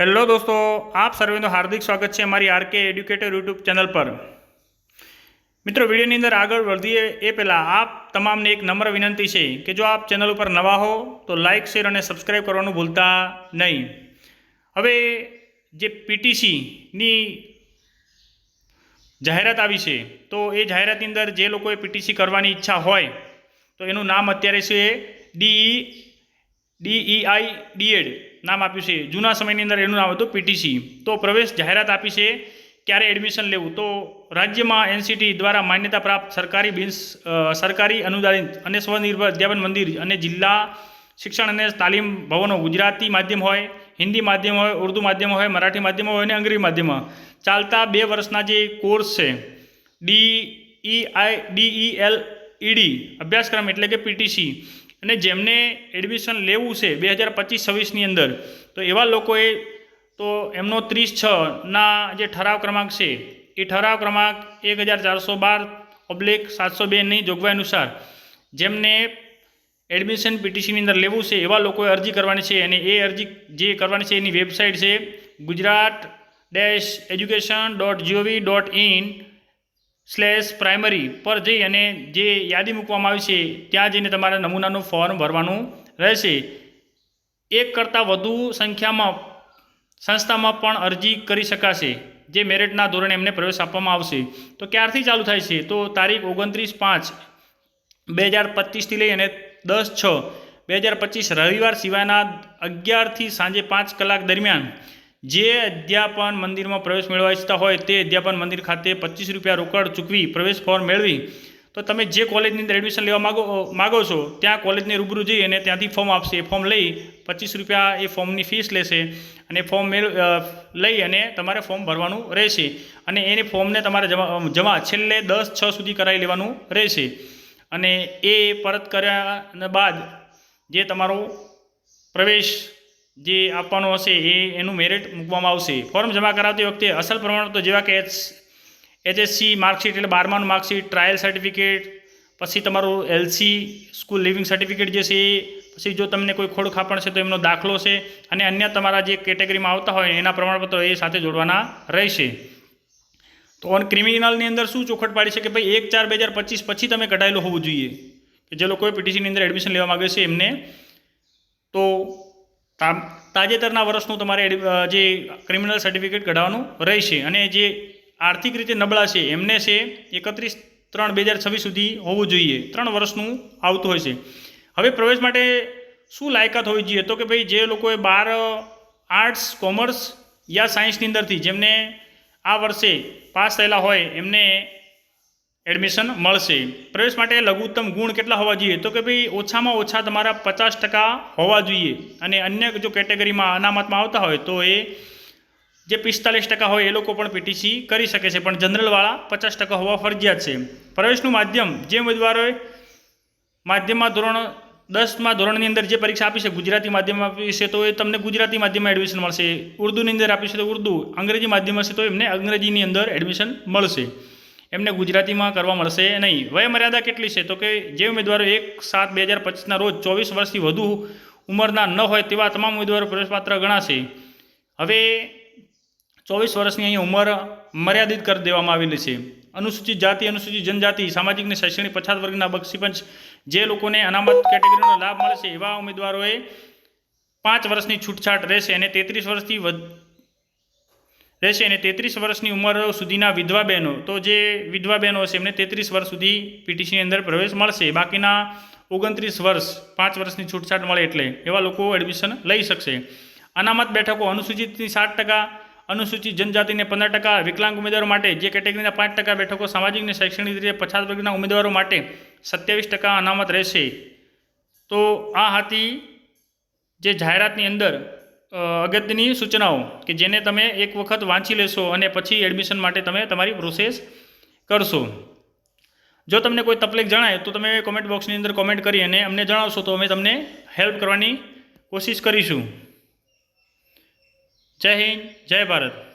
Hello દોસ્તો, આપ સર્વેનું હાર્દિક સ્વાગત છે મારી આરકે એડ્યુકેટર યુટ્યુબ ચેનલ પર. મિત્રો, વિડીયોની અંદર આગળ વધીએ, એ પહેલાં આપ તમામને એક નમ્ર વિનંતી છે કે જો આપ ચેનલ ઉપર નવા હો, તો લાઇક શેર અને સબસ્ક્રાઈબ કરવાનું ભૂલતા નહીં. હવે જે પીટીસીની જાહેરાત આવી છે, તો એ જાહેરાતની અંદર જે લોકોએ પીટીસી કરવાની ઈચ્છા હોય, તો એનું નામ અત્યારે છે ડીઈ ડીઈઆઈ ડીએડ નામ આપ્યું છે. જૂના સમયની અંદર એનું નામ હતું પીટીસી તો પ્રવેશ જાહેરાત આપી છે. ક્યારે એડમિશન લેવું? તો રાજ્યમાં એનસીટી દ્વારા માન્યતા પ્રાપ્ત સરકારી બિન્સ સરકારી અનુદાનિત અને સ્વનિર્ભર અધ્યાપન મંદિર અને જિલ્લા શિક્ષણ અને તાલીમ ભવનો ગુજરાતી માધ્યમ હોય, હિન્દી માધ્યમ હોય, ઉર્દુ માધ્યમ હોય, મરાઠી માધ્યમ હોય અને અંગ્રેજી માધ્યમ ચાલતા બે વર્ષના જે કોર્સ છે, D E I D E L E D અભ્યાસક્રમ એટલે કે પીટીસી અને જેમને એડમિશન લેવું છે બે હજાર પચીસ છવ્વીસની અંદર, તો એવા લોકોએ તો એમનો ત્રીસ છના જે ઠરાવ ક્રમાંક છે, એ ઠરાવ ક્રમાંક એક હજાર ચારસો બાર ઓબ્લિક સાતસો બેની જોગવાઈ અનુસાર, જેમને એડમિશન પીટીસીની અંદર લેવું છે, એવા લોકોએ અરજી કરવાની છે અને એ અરજી જે કરવાની છે એની વેબસાઇટ છે Gujarat dash education dot G O V dot in slash primary પર જઈ અને જે યાદી મૂકવામાં આવી છે, ત્યાં જઈને તમારે નમૂનાનું ફોર્મ ભરવાનું રહેશે. એક કરતાં વધુ સંખ્યામાં સંસ્થામાં પણ અરજી કરી શકાશે, જે મેરિટના ધોરણે એમને પ્રવેશ આપવામાં આવશે. તો ક્યારથી ચાલુ થાય છે? તો તારીખ ઓગણત્રીસ પાંચ બે હજાર પચીસથી લઈ અને દસ છ બે હજાર પચીસ રવિવાર સિવાયના અગિયારથી સાંજે પાંચ કલાક દરમિયાન જે અધ્યાપન મંદિરમાં પ્રવેશ મેળવવા ઈચ્છતા હોય તે અધ્યાપન મંદિર ખાતે પચીસ રૂપિયા રોકડ ચૂકવી પ્રવેશ ફોર્મ મેળવી. તો તમે જે કોલેજની અંદર એડમિશન લેવા માગો માગો છો, ત્યાં કોલેજને રૂબરૂ જઈ અને ત્યાંથી ફોર્મ આપશે. એ ફોર્મ લઈ પચીસ રૂપિયા એ ફોર્મની ફીસ લેશે અને ફોર્મ મેળ લઈ અને તમારે ફોર્મ ભરવાનું રહેશે. અને એને ફોર્મને તમારે જમા જમા છેલ્લે દસ છ સુધી કરાવી લેવાનું રહેશે. અને એ પરત કર્યા બાદ જે તમારો પ્રવેશ જે આપવાનો હશે એ એનું મેરિટ મૂકવામાં આવશે. ફોર્મ જમા કરાવતી વખતે અસલ પ્રમાણપત્ર જેવા કે એચ એચએસસી માર્કશીટ એટલે બારમાનું માર્કશીટ ટ્રાયલ સર્ટિફિકેટ પછી તમારું એલસી સ્કૂલ લિવિંગ સર્ટિફિકેટ જે છે એ, પછી જો તમને કોઈ ખોડ ખાપણ છે તો એમનો દાખલો છે અને અન્ય તમારા જે કેટેગરીમાં આવતા હોય એના પ્રમાણપત્રો એ સાથે જોડવાના રહેશે. તો ઓન ક્રિમિનલની અંદર શું ચોખટ પાડી છે કે ભાઈ એક ચાર બે હજાર પચીસ પછી તમે કઢાયેલું હોવું જોઈએ. કે જે લોકોએ પીટીસીની અંદર એડમિશન લેવા માગે છે એમને તાજેતરના વર્ષનું તમારે જે ક્રિમિનલ સર્ટિફિકેટ કઢાવવાનું રહેશે અને જે આર્થિક રીતે નબળા છે, એમને છે એકત્રીસ ત્રણ બે હજાર છવ્વીસ સુધી હોવું જોઈએ. ત્રણ વર્ષનું આવતું હોય છે. હવે પ્રવેશ માટે શું લાયકાત હોવી જોઈએ? તો કે ભાઈ જે લોકોએ બાર આર્ટ્સ, કોમર્સ યા સાયન્સની અંદરથી જેમને આ વર્ષે પાસ થયેલા હોય, એમને એડમિશન મળશે. પ્રવેશ માટે લઘુત્તમ ગુણ કેટલા હોવા જોઈએ? તો કે ભાઈ, ઓછામાં ઓછા તમારા પચાસ ટકા હોવા જોઈએ. અને અન્ય જો કેટેગરીમાં અનામતમાં આવતા હોય, તો એ જે પિસ્તાલીસ ટકા હોય, એ લોકો પણ પીટીસી કરી શકે છે. પણ જનરલવાળા પચાસ ટકા હોવા ફરજિયાત છે. પ્રવેશનું માધ્યમ, જે ઉમેદવારોએ માધ્યમમાં ધોરણ દસમાં ધોરણની અંદર જે પરીક્ષા આપી છે, ગુજરાતી માધ્યમમાં આપી છે, તો એ તમને ગુજરાતી માધ્યમમાં એડમિશન મળશે. ઉર્દુની અંદર આપી છે, તો ઉર્દુ. અંગ્રેજી માધ્યમ હશે, તો એમને અંગ્રેજીની અંદર એડમિશન મળશે. એમને ગુજરાતીમાં કરવા મળશે નહીં. વય મર્યાદા કેટલી છે? તો કે જે ઉમેદવારો એક સાત બે હજાર પચીસના રોજ ચોવીસ વર્ષથી વધુ ઉંમરના ન હોય તેવા તમામ ઉમેદવારો પ્રવેશપાત્ર ગણાશે. હવે ચોવીસ વર્ષની અહીં ઉંમર મર્યાદિત કરી દેવામાં આવેલી છે. અનુસૂચિત જાતિ, અનુસૂચિત જનજાતિ, સામાજિક અને શૈક્ષણિક પછાત વર્ગના બક્ષીપંચ જે લોકોને અનામત કેટેગરીનો લાભ મળશે એવા ઉમેદવારોએ પાંચ વર્ષની છૂટછાટ રહેશે અને તેત્રીસ વર્ષથી રહેશે અને તેત્રીસ વર્ષની ઉંમર સુધીના વિધવા બહેનો, તો જે વિધવા બહેનો હશે, એમને તેત્રીસ વર્ષ સુધી પીટીસીની અંદર પ્રવેશ મળશે. બાકીના ઓગણત્રીસ વર્ષ, પાંચ વર્ષની છૂટછાટ મળે એટલે એવા લોકો એડમિશન લઈ શકશે. અનામત બેઠકો, અનુસૂચિતની સાત ટકા, અનુસૂચિત જનજાતિને પંદર ટકા, વિકલાંગ ઉમેદવારો માટે જે કેટેગરીના પાંચ ટકા બેઠકો સામાજિક અને શૈક્ષણિક રીતે પછાત વર્ગના ઉમેદવારો માટે સત્યાવીસ ટકા અનામત રહેશે. તો આ હતી જે જાહેરાતની અંદર અગત્યની સૂચનાઓ કે જેને તમે એક વખત વાંચી લેશો અને પછી એડમિશન માટે તમે તમારી પ્રોસેસ કરશો. જો તમને કોઈ તકલીફ જણાય તો તમે કોમેન્ટ બોક્સની અંદર કોમેન્ટ કરી અને અમને જણાવશો તો અમે તમને હેલ્પ કરવાની કોશિશ કરીશું. જય હિન્દ, જય ભારત.